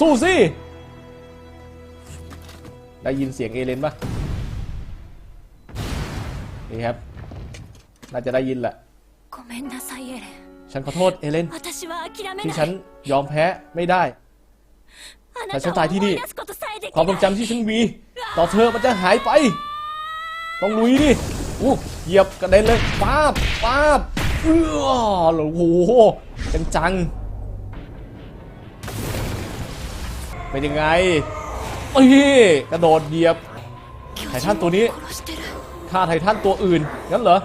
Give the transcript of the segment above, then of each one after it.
สู้สิ ได้ยินเสียงเอเลนปะนี่ครับ น่าจะได้ยินแหละ ฉันขอโทษเอเลน ที่ฉันยอมแพ้ไม่ได้แต่ฉันตายที่นี่ ความทรงจำที่ฉันมี ต่อเธอมันจะหายไป ต้องลุยดิอู้เหยียบกระเด็นเลย ป้าบป้าบเออโอ้โหจังจัง เป็นยังไงเอ้ยกระโดดเหยียบไททันตัวนี้ฆ่าไททันตัวอื่นงั้นเหรอ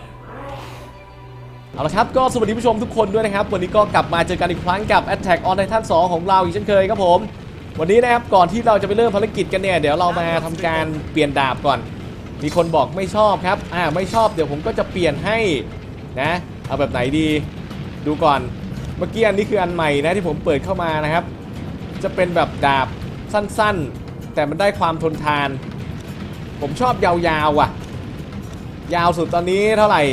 เอาละครับก็สวัสดีผู้ชมทุกคนด้วยนะครับ วันนี้ก็กลับมาเจอกันอีกครั้งกับ Attack on Titan 2 ของเราอีกเช่นเคยครับผม วันนี้นะครับก่อนที่เราจะไปเริ่มภารกิจกันเนี่ย เดี๋ยวเรามาทำการเปลี่ยนดาบก่อน มีคนบอกไม่ชอบครับอ่าไม่ชอบเดี๋ยวผมก็จะเปลี่ยนให้นะเอาแบบไหนดีดูก่อนเมื่อกี้อันนี้คืออันใหม่นะที่ผมเปิดเข้ามานะครับ จะเป็นแบบดาบ สั้นๆ แต่มันได้ความทนทาน ผมชอบยาวๆว่ะ ยาวสุดตอนนี้เท่าไหร่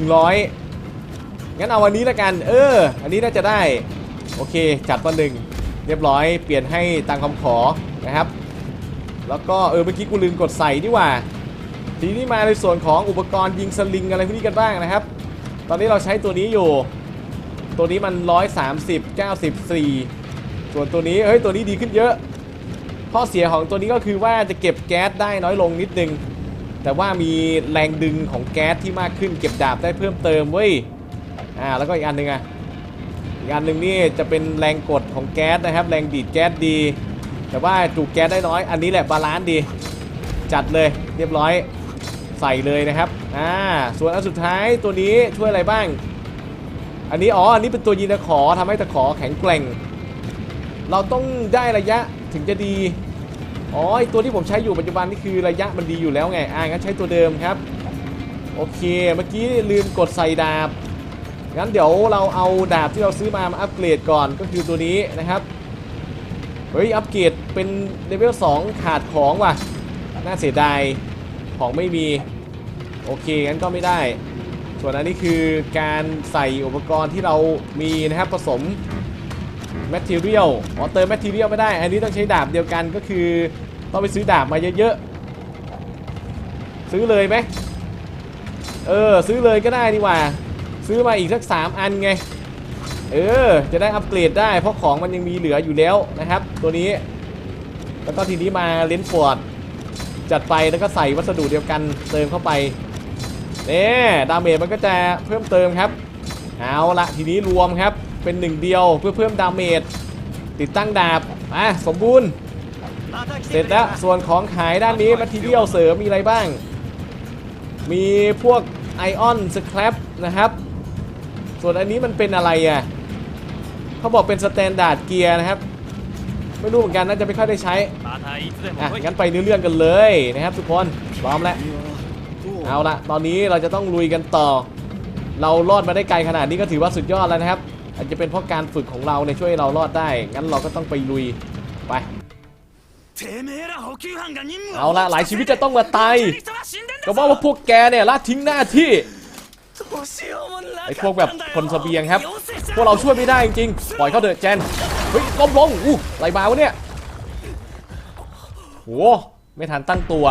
100 งั้นเอาอันนี้ละกัน เออ อันนี้น่าจะได้ โอเค จัดมาหนึ่งเรียบร้อยเปลี่ยนให้ตามคำขอนะครับ แล้วก็เออเมื่อกี้กูลืมกดใส่นี่ว่า ทีนี้มาในส่วนของอุปกรณ์ยิงสลิงอะไรพวกนี้กันบ้างนะครับ ตอนนี้เราใช้ตัวนี้อยู่ ตัวนี้มัน 130 94 ส่วนตัวนี้เฮ้ยตัวนี้ดีขึ้นเยอะ ข้อเสียของตัวนี้ก็คือว่าจะเก็บแก๊สได้น้อยลงนิดนึง แต่ว่ามีแรงดึงของแก๊สที่มากขึ้นเก็บดาบได้เพิ่มเติมเว้ยอ่าแล้วก็อีกอันหนึ่งอะอีกอันหนึ่งนี่จะเป็นแรงกดของแก๊สนะครับ แรงดีดแก๊สดี แต่ว่าจุกแก๊สได้น้อย อันนี้แหละบาลานซ์ดี จัดเลยเรียบร้อยใส่เลยนะครับอ่าส่วนอันสุดท้ายตัวนี้ช่วยอะไรบ้าง อันนี้อ๋ออันนี้เป็นตัวยิงตะขอทำให้ตะขอแข็งแกร่ง เราต้องได้ระยะ ถึงจะดี อ๋อตัวที่ผมใช้อยู่ปัจจุบันนี่คือระยะมันดีอยู่แล้วไง อ่างั้นใช้ตัวเดิมครับ โอเค เมื่อกี้ลืมกดใส่ดาบ งั้นเดี๋ยวเราเอาดาบที่เราซื้อมามาอัปเกรดก่อน ก็คือตัวนี้นะครับ เฮ้ย อัปเกรดเป็นเลเวล2ขาดของว่ะ น่าเสียดาย ของไม่มี โอเค งั้นก็ไม่ได้ ส่วนอันนี้คือการใส่อุปกรณ์ที่เรามีนะครับผสม material อ๋อเติม material ไม่ได้ อันนี้ต้องใช้ดาบเดียวกันก็คือต้องไปซื้อดาบมาเยอะๆ ซื้อเลยไหมเออ ซื้อเลยก็ได้นี่ว่า ซื้อมาอีกสัก 3 อันไง เออ จะได้อัปเกรดได้เพราะของมันยังมีเหลืออยู่แล้วนะครับ ตัวนี้ แล้วก็ทีนี้มาเลนส์ฟอร์ดจัดไปแล้วก็ใส่วัสดุเดียวกันเติมเข้าไปเนี่ยดาเมจมันก็จะเพิ่มเติมครับ เอาละทีนี้รวมครับ เป็นหนึ่งเดียวเพื่อเพิ่มดาเมจติดตั้งดาบอะสมบูรณ์ เสร็จแล้วส่วนของขายด้านนี้มัทีเดียวเสริมมีอะไรบ้าง มีพวกไอออนสครับนะครับ ส่วนอันนี้มันเป็นอะไรอะเขาบอกเป็นสแตนดาร์ดเกียร์นะครับ ไม่รู้เหมือนกันน่าจะไม่ค่อยได้ใช้อะงั้นไปเนื้อเรื่องกันเลยนะครับทุกคนพร้อมแล้วเอาละตอนนี้เราจะต้องลุยกันต่อ เรารอดมาได้ไกลขนาดนี้ก็ถือว่าสุดยอดแล้วนะครับ จจะเป็นเพราะการฝึกของเราในช่วยเรารอดได้ งั้นเราก็ต้องไปลุยไปเอาละหลายชีวิตจะต้องมาตายก็บอกว่าพวกแกเนี่ยละทิ้งหน้าที่ไอ้พวกแบบคนเสบียงครับ พวกเราช่วยไม่ได้จริงๆปล่อยเขาเถอะเจนเฮ้ยล้มลงอู้ไรมาวะเนี่ยโหไม่ทันตั้งตัว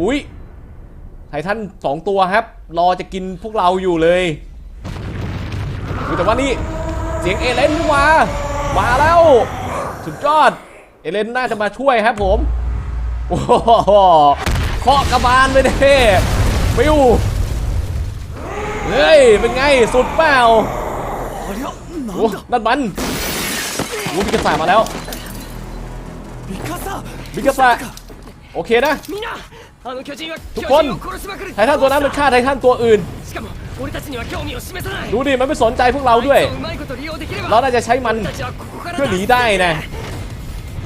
อุ้ยไททันสองตัวครับ รอจะกินพวกเราอยู่เลย แต่ว่านี่เสียงเอเลนมา มาแล้ว สุดยอด เอเลนน่าจะมาช่วยครับผมโอ้โหเคาะกระบาลไปเด้ปิวเฮ้ย เป็นไง สุดเปล่าโอ้นั่นมันโอ้พิกาซ่ามาแล้วบิกาซ่าพิกาซ่า โอเคนะ ทุกคนไททันตัวนั้นมันฆ่าไททันตัวอื่น ดูดิ มันไม่สนใจพวกเราด้วย เราน่าจะใช้มันเพื่อหนีได้นะ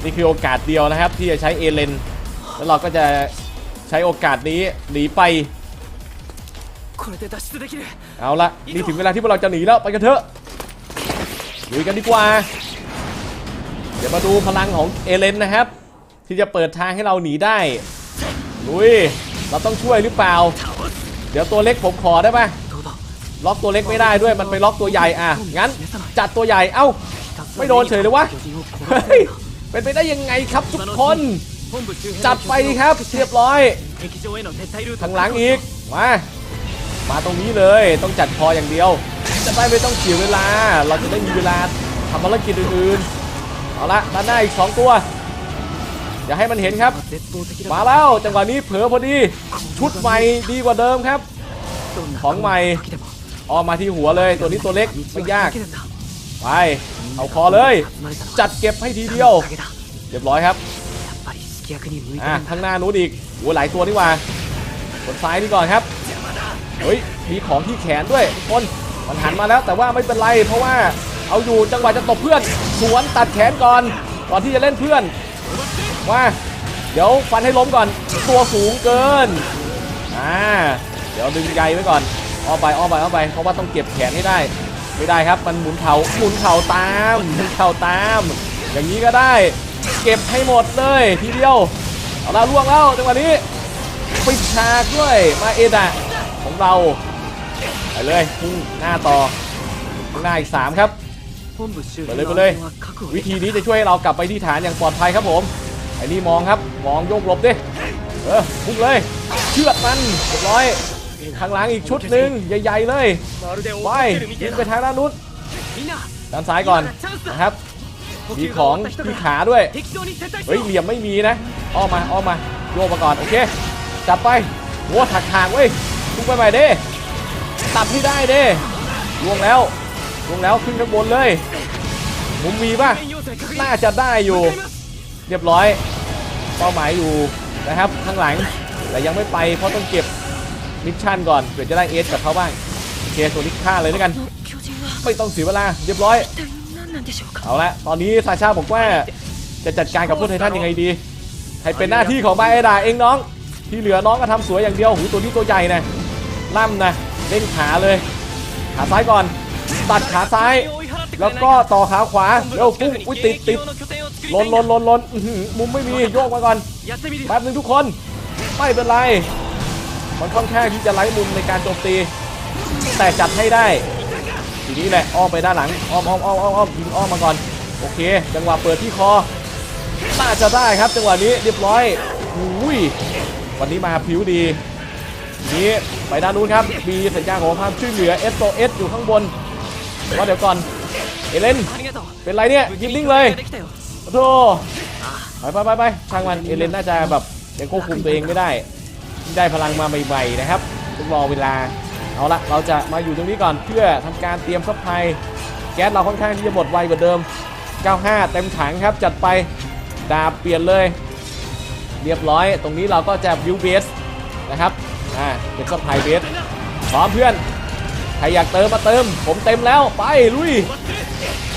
นี่คือโอกาสเดียวนะครับ ที่จะใช้เอเลน แล้วเราก็จะใช้โอกาสนี้หนีไป เอาละนี่ถึงเวลาที่พวกเราจะหนีแล้ว ไปกันเถอะหนีกันดีกว่า เดี๋ยวมาดูพลังของเอเลนนะครับ ที่จะเปิดทางให้เราหนีได้ลุยเราต้องช่วยหรือเปล่า เดี๋ยวตัวเล็กผมขอได้ไหมล็อกตัวเล็กไม่ได้ด้วยมันไปล็อกตัวใหญ่อะงั้นจัดตัวใหญ่เอ้าไม่โดนเฉยเลยวะเป็นไปได้ยังไงครับทุกคน จัดไปครับเรียบร้อยทางหลังอีกมามาตรงนี้เลยต้องจัดพออย่างเดียว จะได้ไม่ต้องเสียเวลา เราจะได้มีเวลาทำภารกิจอื่นๆเอาละด้านหน้าอีก 2 ตัว จะให้มันเห็นครับ มาแล้วจังหวะนี้เผลอพอดี ชุดใหม่ดีกว่าเดิมครับ ของใหม่ออกมาที่หัวเลย ตัวนี้ตัวเล็กไม่ยาก ไป เอาคอเลย จัดเก็บให้ดีเดียว เรียบร้อยครับอะข้างหน้านู้นอีกหัวหลายตัวนี่ว่าคนซ้ายนี่ก่อนครับเฮ้ยมีของที่แขนด้วยคนมันหันมาแล้วแต่ว่าไม่เป็นไร เพราะว่าเอาอยู่จังหวะจะตบเพื่อน สวนตัดแขนก่อน ก่อนที่จะเล่นเพื่อน ว่าเดี๋ยวฟันให้ล้มก่อน ตัวสูงเกิน อ่า เดี๋ยวดึงใยไว้ก่อนอ้อไปอ้อไปอ้อไป เพราะว่าต้องเก็บแขนให้ได้ ไม่ได้ครับ มันหมุนเข่าหมุนเข่าตามหมุนเข่าตาม อย่างนี้ก็ได้ เก็บให้หมดเลยทีเดียว เอาละล่วงแล้วจังหวะนี้ปิดฉากด้วย มาเอดะของเรา ไปเลยพุ่งหน้าต่อทุ่งหน้าอีกสามครับไปเลยไปเลย วิธีนี้จะช่วยให้เรากลับไปที่ฐานอย่างปลอดภัยครับผม ไอ้นี่มองครับ มองโยกหลบดิ เออพุ่งเลย เชือกมันเรียบร้อยข้างหลังอีกชุดหนึ่งใหญ่ ๆ เลย ไปยิงไปทางด้านนู้นด้านซ้ายก่อนนะครับมีของที่ขาด้วย เฮ้ยเหลี่ยมไม่มีนะอ้อมาอ้อมาโยกมาก่อน โอเค จับไปโว้ถักทางเว้ยพุ่งไปใหม่เด้ตัดที่ได้เด้ล่วงแล้วล่วงแล้วขึ้นข้างบนเลยมุมมีป่ะ น่าจะได้อยู่ เรียบร้อย เป้าหมายอยู่นะครับข้างหลังแต่ยังไม่ไปเพราะต้องเก็บมิชชั่นก่อนเพื่อจะได้เอสกับเขาบ้างโอเคส่วนี้ฆ่าเลยด้วยกัน ไม่ต้องเสียเวลาเรียบร้อย เอาละตอนนี้ซาชาบอกว่าจะจัดการกับพวกไททันยังไงดี ให้เป็นหน้าที่ของไบเอดาเองน้อง ที่เหลือน้องก็ทำสวยอย่างเดียวหูตัวนี้ตัวใหญ่นะล่ำนะเล่นขาเลย ขาซ้ายก่อน ตัดขาซ้าย แล้วก็ต่อขาขวาแล้วปุ้งอุ้ยติดติด ลนลนลนลนมุมไม่มีโยกมาก่อนแป๊บนึงทุกคน ไม่เป็นไร มันค่อนข้างที่จะไล่มุมในการโจมตี แต่จัดให้ได้ ทีนี้แหละอ้อมไปด้านหลังอ้อมอ้อมอ้อมอ้อมอ้อมยิงอ้อมมาก่อน โอเค จังหวะเปิดที่คอน่าจะได้ครับ จังหวะนี้เรียบร้อยอุ้ยวันนี้มาผิวดีนี้ไปด้านนู้นครับ มีสัญญาณของความช่วยเหลือเอส SOS อยู่ข้างบนว่าเดี๋ยวก่อน เอเลน เป็นไรเนี่ยยิงลิงเลย โธ่ไปไปไปไปช่างมันเอเลนน่าจะแบบยังควบคุมตัวเองไม่ได้ ได้พลังมาใหม่ๆนะครับต้องรอเวลาเอาละเราจะมาอยู่ตรงนี้ก่อนเพื่อทำการเตรียมซัพพลายแก๊สเราค่อนข้างที่จะหมดไวกว่าเดิม 95 เต็มถังครับจัดไปดาบเปลี่ยนเลย เรียบร้อย ตรงนี้เราก็จะบิวเบสนะครับอ่าเป็นซัพพลายเบสพร้อมเพื่อนใครอยากเติมมาเติม ผมเต็มแล้วไปลุย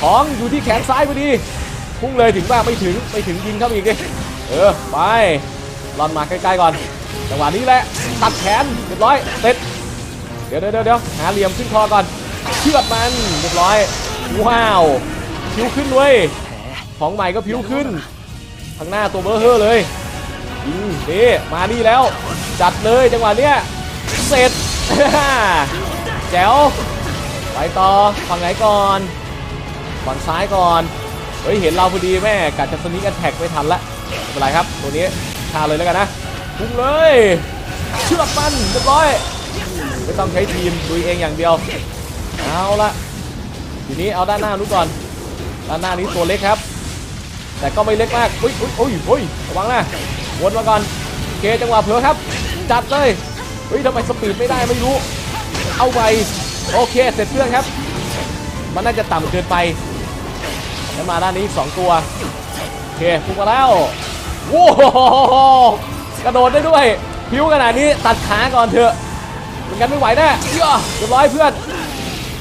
ของอยู่ที่แขนซ้ายพอดี พุ่งเลยถึงบ้างไม่ถึงไม่ถึงยิงเข้าอีกดิเออไปรอนมาใกล้ๆก่อนจังหวะนี้แหละตัดแขนเรียบร้อยเสร็จเดี๋ยวเดี๋ยวเดี๋ยวหาเหลี่ยมขึ้นคอก่อนเชือดมันเรียบร้อยว้าวผิวขึ้นเว้ยของใหม่ก็ผิวขึ้นข้างหน้าตัวเบอร์เฮอร์เลยยิงนี่มานี่แล้ว จัดเลยจังหวะเนี้ยเสร็จแจ๋วไปต่อฝั่งไหนก่อนฝั่งซ้ายก่อน เฮ้ยเห็นเราพอดีแม่กัดจะสนิกแท็กไม่ทันละไม่เป็นไรครับ ตัวนี้ฆ่าเลยแล้วกันนะพุ่งเลยเชือกมันเรียบร้อยไม่ต้องใช้ทีมดุยเองอย่างเดียว เอาละทีนี้เอาด้านหน้านู้ก่อน ด้านหน้านี้ตัวเล็กครับ แต่ก็ไม่เล็กมากอุ้ยอุ้ยอุ้ยอุ้ยระวังนะวนมาก่อนโอเคจังหวะเผลอครับ จัดเลยเฮ้ยทำไมสปีดไม่ได้ไม่รู้ เอาไปโอเคเสร็จเรื่องครับ มันน่าจะต่ำเกินไป แล้วมาด้านนี้อีกสองตัว โอเคพุ่งมาแล้วโว้โหกระโดดได้ด้วย พิ้วขนาดนี้ตัดขาก่อนเถอะเหมือนกันไม่ไหวแน่เหี้ยเรียบร้อยเพื่อน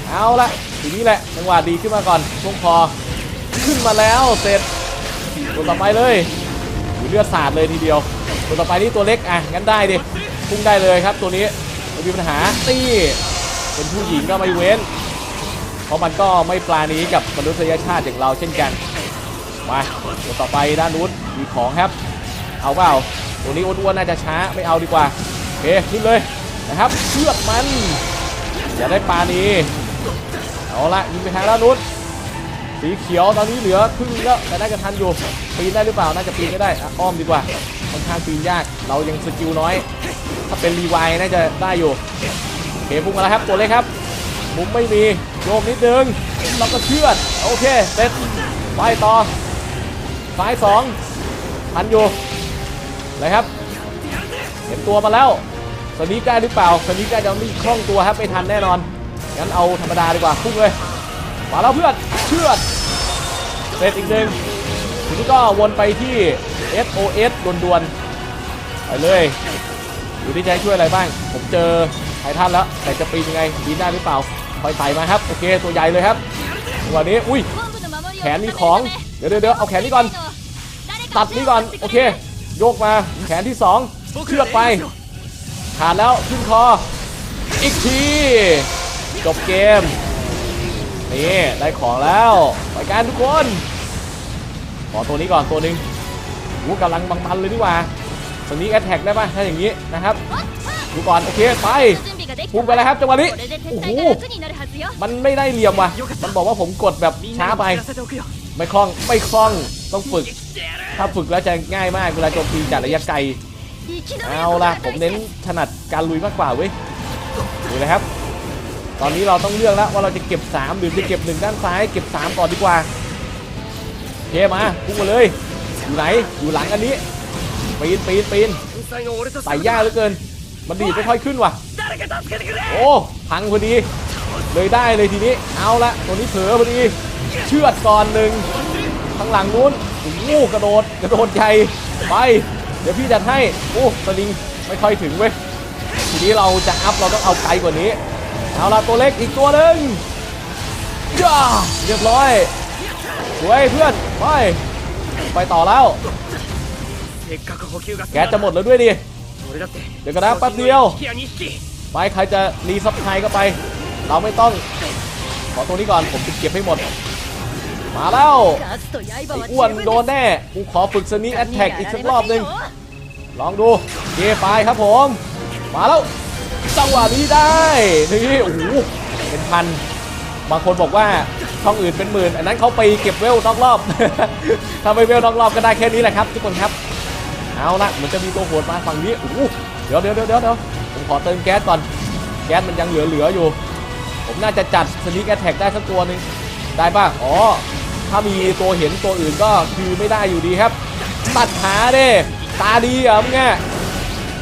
เอาละทีนี้แหละจังหวะดีขึ้นมาก่อนช่วงคอขึ้นมาแล้วเสร็จตัวต่อไปเลยเลือดสาดเลยทีเดียว ตัวต่อไปนี่ตัวเล็กอะงั้นได้ดิพุ่งได้เลยครับตัวนี้ไม่มีปัญหาตีเป็นผู้หญิงก็ไม่เว้น เพราะมันก็ไม่ปลานี้กับมนุษยชาติอย่างเราเช่นกันมาตัวต่อไปด้านนู้นมีของครับ เอาเปล่าตัวนี้อ้วนๆน่าจะช้าไม่เอาดีกว่าโอเคขึ้นเลยนะครับเชือกมันอย่าได้ปลานี้เอาละยิงไปทางด้านนู้นสีเขียวตอนนี้เหลือครึ่งแล้วแต่น่าจะทันอยู่ปีนได้หรือเปล่าน่าจะปีนไม่ได้อ้อมดีกว่าค่อนข้างปีนยากเรายังสกิลน้อย ถ้าเป็นรีไวน่าจะได้อยู่โอเคพุ่งมาแล้วครับตัวเล็กครับมุมไม่มี โยมนิดนึงเราก็เชือดโอเคเสร็จไปต่อซ้ายสองทันอยู่เลยครับเห็นตัวมาแล้วสนีกได้หรือเปล่าสนีกได้ยังไม่คล่องตัวครับไม่ทันแน่นอนงั้นเอาธรรมดาดีกว่าพุ่งเลยมาแล้วเพื่อนเชือดเสร็จอีกหนึ่งทีนี้ก็วนไปที่ SOS ด่วนๆไปเลยอยู่ที่จะให้ช่วยอะไรบ้าง ผมเจอไททันแล้ว แต่จะปีนยังไงปีนได้หรือเปล่า ค่อยใส่มาครับ โอเค ตัวใหญ่เลยครับวันนี้ อุ้ย แขนมีของ เดี๋ยวเดี๋ยวเอาแขนนี้ก่อน ตัดนี้ก่อน โอเค โยกมา แขนที่สองเชือกไป ขาดแล้ว ขึ้นคอ อีกที จบเกม นี่ ได้ของแล้วไปกันทุกคน ขอตัวนี้ก่อนตัวหนึ่งกูกำลังบังมันเลยดีกว่าสนี้แอตแทกได้ไหมถ้าอย่างนี้นะครับ ดูก่อน โอเค ไป พุ่งไปแล้วครับจังหวะนี้โอ้โหมันไม่ได้เหลี่ยมว่ะมันบอกว่าผมกดแบบช้าไป ไม่คล่องไม่คล่องต้องฝึก ถ้าฝึกแล้วจะง่ายมากเวลาโจมตีจากระยะไกลเอาล่ะผมเน้นถนัดการลุยมากกว่าเว้ยดูนะครับ ตอนนี้เราต้องเลือกแล้วว่าเราจะเก็บ 3 หรือจะเก็บ 1 ด้านซ้าย เก็บ 3 ก่อนดีกว่าเคมาพุ่งมาเลย อยู่ไหนอยู่หลังอันนี้ปีนปีนปีนใส่ยากเหลือเกิน มันดีไม่ค่อยขึ้นว่ะ โอ้พังพอดี เลยได้เลยทีนี้ เอาละตัวนี้เผลอพอดี เชื่อดก่อนหนึ่งทางหลังนู้นงูกระโดดกระโดดใหญ่ไป เดี๋ยวพี่จัดให้โอ้สลิงไม่ค่อยถึงเว้ยทีนี้เราจะอัพเราต้องเอาไกลกว่านี้ เอาละตัวเล็กอีกตัวหนึ่งย่าเรียบร้อยสวยเพื่อนไปไปต่อแล้วแกจะหมดแล้วด้วยดิเดี๋ยวก็ได้แป๊บเดียว ไปใครจะรีซับไทยก็ไป เราไม่ต้อง ขอตัวนี้ก่อนผมจะเก็บให้หมด มาแล้วไอ้อ้วนโดนแน่กูขอฝึกสนีแอตแทกอีกสักรอบหนึ่งลองดูเกไปครับผม มาแล้วจังหวะนี้ได้นี่โอ้โหเป็นพันบางคนบอกว่าช่องอื่นเป็นหมื่น อันนั้นเขาไปเก็บเวลนอกรอบถ้าไปเวลนอกรอบก็ได้แค่นี้แหละครับทุกคนครับ เอาละเหมือนจะมีตัวโหดมาฝั่งนี้โอ้โหเดี๋ยวเดี๋ยวเดี๋ยวเดี๋ยว ขอเติมแก๊สก่อน แก๊สมันยังเหลือเหลือยู่ ผมน่าจะจัดสนิกแอทแทกได้สักตัวหนึ่งได้ป่ะอ๋อ ถ้ามีตัวเห็นตัวอื่นก็คือไม่ได้อยู่ดีครับ ตัดขาเด้ตาดีเหรอมึงเนี่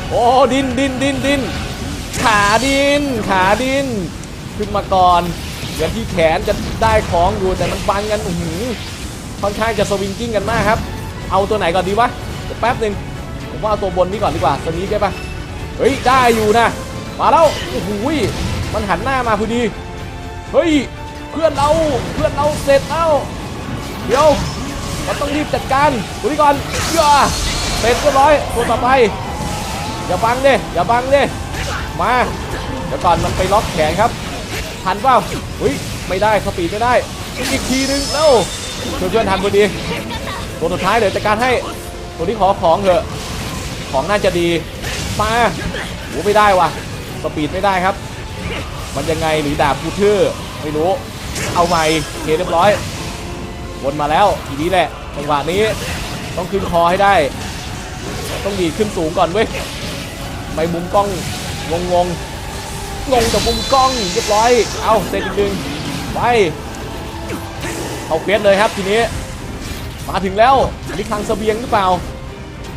โอ้ดินดินดินดินขาดิน ขาดิน ขึ้นมาก่อนเดี๋ยวที่แขนจะได้ของอยู่แต่มันบังกันอื้อค่อนข้างจะสวิงกิ้งกันมากครับ เอาตัวไหนก่อนดีวะแป๊บหนึ่งผมว่าเอาตัวบนนี้ก่อนดีกว่าสนีกได้ปะ ฮ้ยได้อยู่นะ มาแล้วโอ้โหมันหันหน้ามาพอดี เฮ้ยเพื่อนเราเพื่อนเราเสร็จแล้วเดี๋ยวเราต้องรีบจัดการตัวนี้ก่อนย่าเสร็จเรียบร้อยตัวต่อไป อย่าบังดิอย่าบังดิมาเดี๋ยวก่อนมันไปล็อกแขนครับทันเปล่าเฮ้ยไม่ได้เขาปีไม่ได้อีกทีนึงแล้วช่วยเพื่อนทันพอดีตัวสุดท้ายเดี๋ยวจัดการให้ตัวนี้ขอของเถอะของน่าจะดี มาโหไม่ได้วะสปีดไม่ได้ครับ มันยังไงหรือดาบพูทอร์ไม่รู้ เอาใหม่เคเรียบร้อย วนมาแล้วทีนี้แหละจังหวะนี้ต้องขึ้นคอให้ได้ ต้องดีขึ้นสูงก่อนเว้ยไปมุมกล้องงงงงงงจากมุมกล้องเรียบร้อย เอาเสร็จอีกหนึ่งไปเอาเควสเลยครับทีนี้ มาถึงแล้วอันนี้คลังเสบียงหรือเปล่า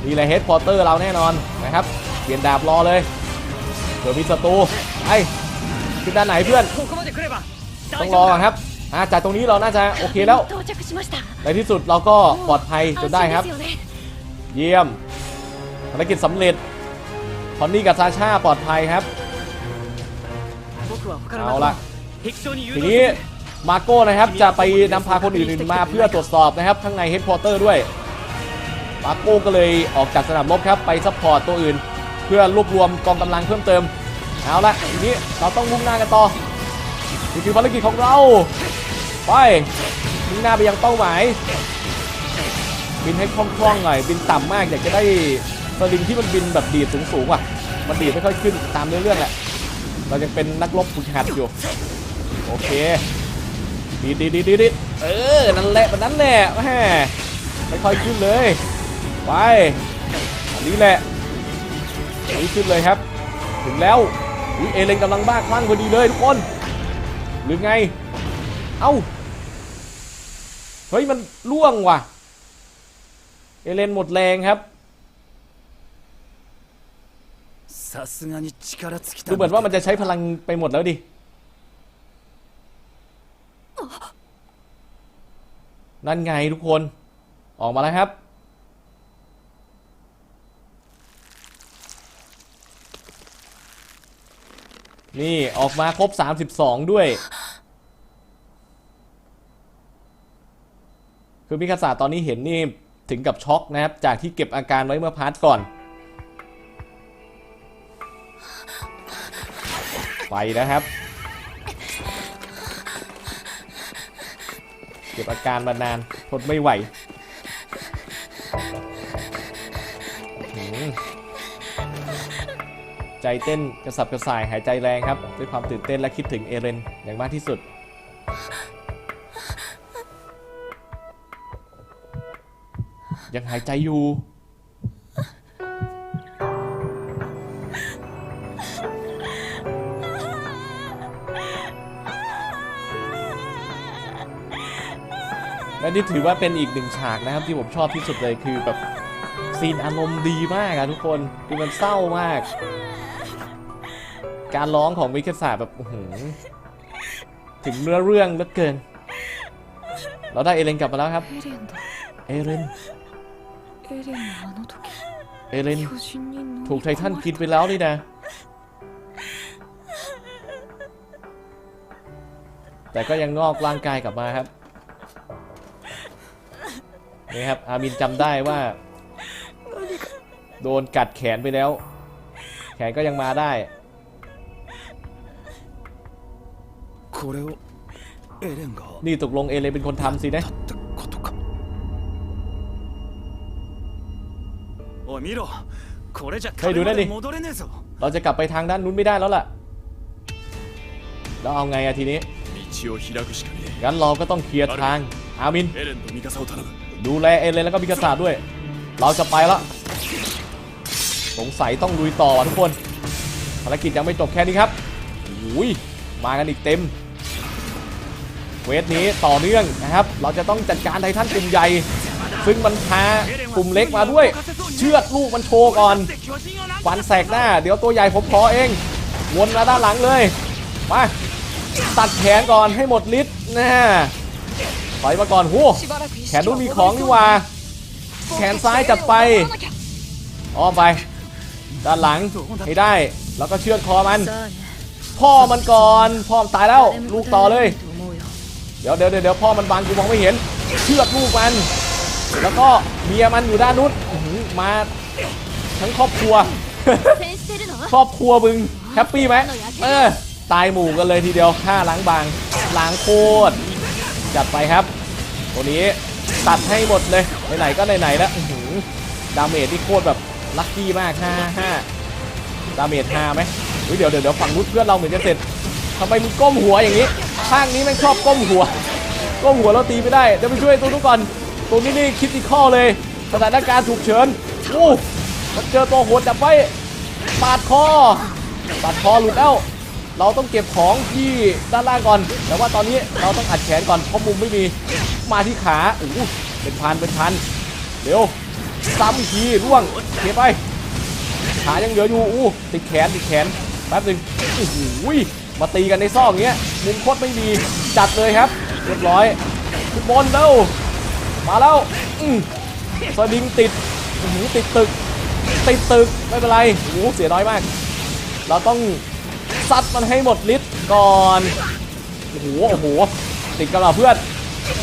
นี่แหละเฮดพอร์เตอร์เราแน่นอนนะครับ เปลี่ยนดาบรอเลยเผื่อมีศัตรูไอ้ขึ้นด้านไหนเพื่อนต้องรอก่อครับอาจากตรงนี้เราน่าจะโอเคแล้ว ในที่สุดเราก็ปลอดภัยจนได้ครับ เยี่ยมภารกิจสำเร็จคอนนี่กับซาชาปลอดภัยครับเอาละทีนี้มาโก้นะครับจะไปนำพาคนอื่นมาเพื่อตรวจสอบนะครับข้างในเฮดพอร์เตอร์ด้วยมาโก้ก็เลยออกจากสนามรบครับไปซัพพอร์ตตัวอื่น เพื่อรวบรวมกองกำลังเพิ่มเติมเอาละทีนี้เราต้องมุ่งหน้ากันต่อนี่คือภารกิจของเรา ไปมุ่งหน้าไปยังเป้าหมาย บินให้คล่องๆหน่อย บินต่ำมากอยากจะได้สลิงที่มันบินแบบดีดสูงๆว่ะ มันดีดไม่ค่อยขึ้นตามเนื้อเรื่องแหละ เรายังเป็นนักรบฝึกหัดอยู่ โอเคดีดดีดดีดีเออ นั่นแหละมันนั่นแหละแหมค่อยๆขึ้นเลย ไปอันนี้แหละ ลุยขึ้นเลยครับ ถึงแล้วอุ้ยเอเลนกำลังบ้าคลั่งพอดีเลยทุกคน หรือไง เอ้า เฮ้ย มันล่วงว่ะ เอเลนหมดแรงครับดูเหมือนว่ามันจะใช้พลังไปหมดแล้วดิ นั่นไงทุกคน ออกมาแล้วครับ นี่ออกมาครบ 32 ด้วย คือมิคาสาตอนนี้เห็นนี่ถึงกับช็อกนะครับ จากที่เก็บอาการไว้เมื่อพาร์ทก่อน ไปนะครับ เก็บอาการมานานทนไม่ไหว ใจเต้นกระสับกระส่ายหายใจแรงครับ ด้วยความตื่นเต้นและคิดถึงเอเรนอย่างมากที่สุด ยังหายใจอยู่ และนี่ถือว่าเป็นอีกหนึ่งฉากนะครับที่ผมชอบที่สุดเลยคือแบบซีนอารมณ์ดีมากอะทุกคน คือมันเศร้ามาก การร้องของวิกศาสแบบถึงเนื้อเรื่องเหลือเกิน เราได้เอเลนกลับมาแล้วครับ เอเลน เอเลน ถูกไททันกินไปแล้วนี่นะ แต่ก็ยังงอกร่างกายกลับมาครับ นี่ครับ อามินจำได้ว่า โดนกัดแขนไปแล้ว แขนก็ยังมาได้ นี่ตกลงเอเลนเป็นคนทำสินะไปดูนั่ดิเราจะกลับไปทางด้านนู้นไม่ได้แล้วล่ะเราเอาไงอะทีนี้งั้นเราก็ต้องเคลียร์ทางอามิน ดูแลเอเลนแล้วก็มิกาซาด้วย เราจะไปละสงสัยต้องลุยต่อทุกคนภารกิจยังไม่จบแค่นี้ครับอุ้ยมากันอีกเต็ม เวทนี้ต่อเนื่องนะครับ เราจะต้องจัดการไททันกลุ่มใหญ่ ซึ่งมันพากลุ่มเล็กมาด้วย เชือดลูกมันโชว์ก่อนฟันแสกหน้า เดี๋ยวตัวใหญ่ผมขอเอง วนมาด้านหลังเลยมาตัดแขนก่อนให้หมดฤทธิ์นะฮะไปมาก่อนหูแขนนู้มีของนี่ว่า แขนซ้ายจัดไปอ้อมไป ด้านหลังให้ได้ แล้วก็เชือดคอมัน พ่อมันก่อนพ่อตายแล้ว ลูกต่อเลย ดี๋ยวเดี๋ยวเดี๋ยวพ่อมันบังกูมองไม่เห็น เชือกลูกมัน แล้วก็เมียมันอยู่ด้านนู้นมาทั้งครอบครัว ครอบครัวมึงแฮปปี้ไหมเออตายหมู่กันเลยทีเดียวฆ่าล้างบางล้างโคตรจัดไปครับ ตัวนี้ตัดให้หมดเลยไหนๆก็ไหนๆแล้วดาเมจที่โคตรแบบลัคกี้มากห้าห้าดาเมจห้าไหมเดี๋เดี๋ยวเดี๋ยวฝั่งนู้นเพื่อนเราเหมือนจะเสร็จทำไมมึงก้มหัวอย่างนี้ ข้างนี้ม่งชอบก้มหัว ก้มหัวเราตีไม่ได้เดี๋ยวไปช่วยตัวนู้นก่อน ตัวนี้นี่คิดอีข้อเลย สถานการณ์ฉุกเฉินอู้มันเจอตัวโหดจับไว้ปาดคอปาดคอหลุดแล้ว เราต้องเก็บของที่ด้านล่างก่อน แต่ว่าตอนนี้เราต้องอัดแขนก่อนเพราะมุมไม่มี มาที่ขาโอ้เป็นพันเป็นพันเดี๋ยวซ้ำอีกทีร่วงเก็บไปขายังเหลืออยู่อู้ติดแขนติดแขนแป๊บหนึงโอ้โห มาตีกันในซอกอย่างเงี้ยมุมโคตรไม่มีจัดเลยครับเรียบร้อยขึ้นบนเร็วมาแล้วอืมสลิงติดหือติดตึก ติดตึกไม่เป็นไรโอ้เสียน้อยมาก เราต้องซัดมันให้หมดฤทธิ์ก่อนโอ้โหโอ้โหติดกันเหรอเพื่อน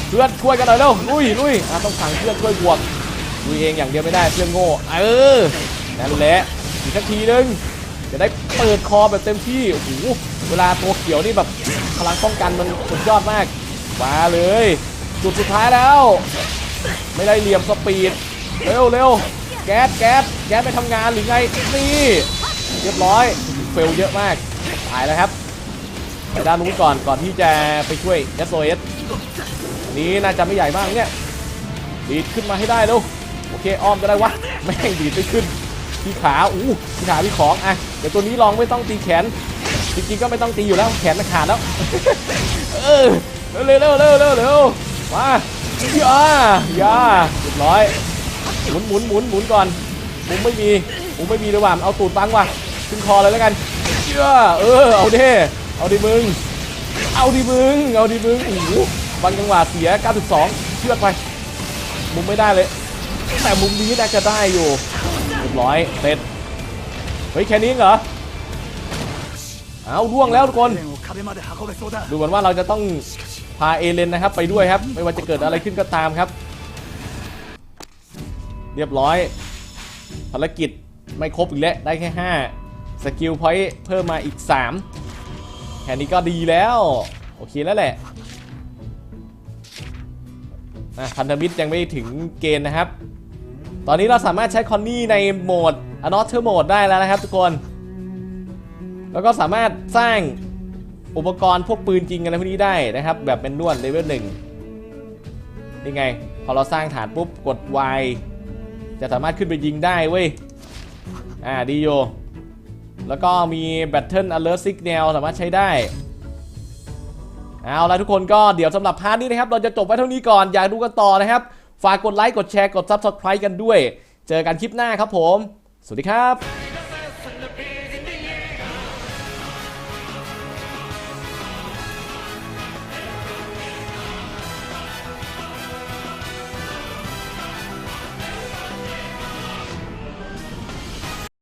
เพื่อนช่วยกันหน่อยเร็วลุยลุยต้องขังเพื่อนช่วยบวกลุยเองอย่างเดียวไม่ได้เพื่อนโง่เออนั่นแหละอีกสักทีนึงจะได้เปิดคอแบบเต็มที่โอ้โห เวลาตัวเขียวนี่แบบพลังป้องกันมันสุดยอดมาก มาเลย จุดสุดท้ายแล้ว ไม่ได้เหลี่ยมสปีด เร็วเร็วแก๊สแก๊สแก๊สไปทำงานหรือไงนี่เรียบร้อยเฟลเยอะมาก ตายแล้วครับไปด้านนู้นก่อนก่อนที่จะไปช่วย SOS อันนี้น่าจะไม่ใหญ่มากเนี่ย ดีดขึ้นมาให้ได้เร็วโอเคอ้อมก็ได้วะแม่งดีดไม่ขึ้นที่ขาอู้ที่ขาที่ของอะเดี๋ยวตัวนี้ลองไม่ต้องตีแขน จริงๆก็ไม่ต้องตีอยู่แล้วแขนมันขาดแล้วเออเร็วเร็วเร็วเร็วเร็วมาย่าย่าเรียบร้อยหมุนหมุนหมุนหมุนก่อนมุมไม่มีมุมไม่มีเลยว่ะเอาตูดบังว่ะขึ้นคอเลยแล้วกันย่าเออเอาดิเอาดิมึงเอาดิมึงเอาดิมึงโอ้โหบางจังหวะเสีย 92 เชือดไป มุมไม่ได้เลย แต่มุมนี้น่าจะได้อยู่เรียบร้อยเสร็จเฮ้ยแค่นี้เหรอ เอาร่วงแล้วทุกคน ดูเหมือนว่าเราจะต้องพาเอเลนนะครับไปด้วยครับ ไม่ว่าจะเกิดอะไรขึ้นก็ตามครับ เรียบร้อย ภารกิจไม่ครบอีกแล้วได้แค่ 5 สกิลพอยต์เพิ่มมาอีก 3 แค่นี้ก็ดีแล้ว โอเคแล้วแหละนะพันธมิตรยังไม่ถึงเกณฑ์นะครับ ตอนนี้เราสามารถใช้คอนนี่ในโหมดอนอเทอร์โหมดได้แล้วนะครับทุกคน แล้วก็สามารถสร้างอุปกรณ์พวกปืนจริงอะไรพวกนี้ได้นะครับ แบบเป็นนวดเลเวลหนึ่งนี่ไง พอเราสร้างฐานปุ๊บกด Y จะสามารถขึ้นไปยิงได้เว้ย อ่าดีโย แล้วก็มี Battle Alert Signal สามารถใช้ได้ เอาละทุกคนก็เดี๋ยวสำหรับพาร์ทนี้นะครับ เราจะจบไว้เท่านี้ก่อน อยากดูกันต่อนะครับ ฝากกดไลค์ กดแชร์ กด Subscribe กันด้วย เจอกันคลิปหน้าครับผม สวัสดีครับ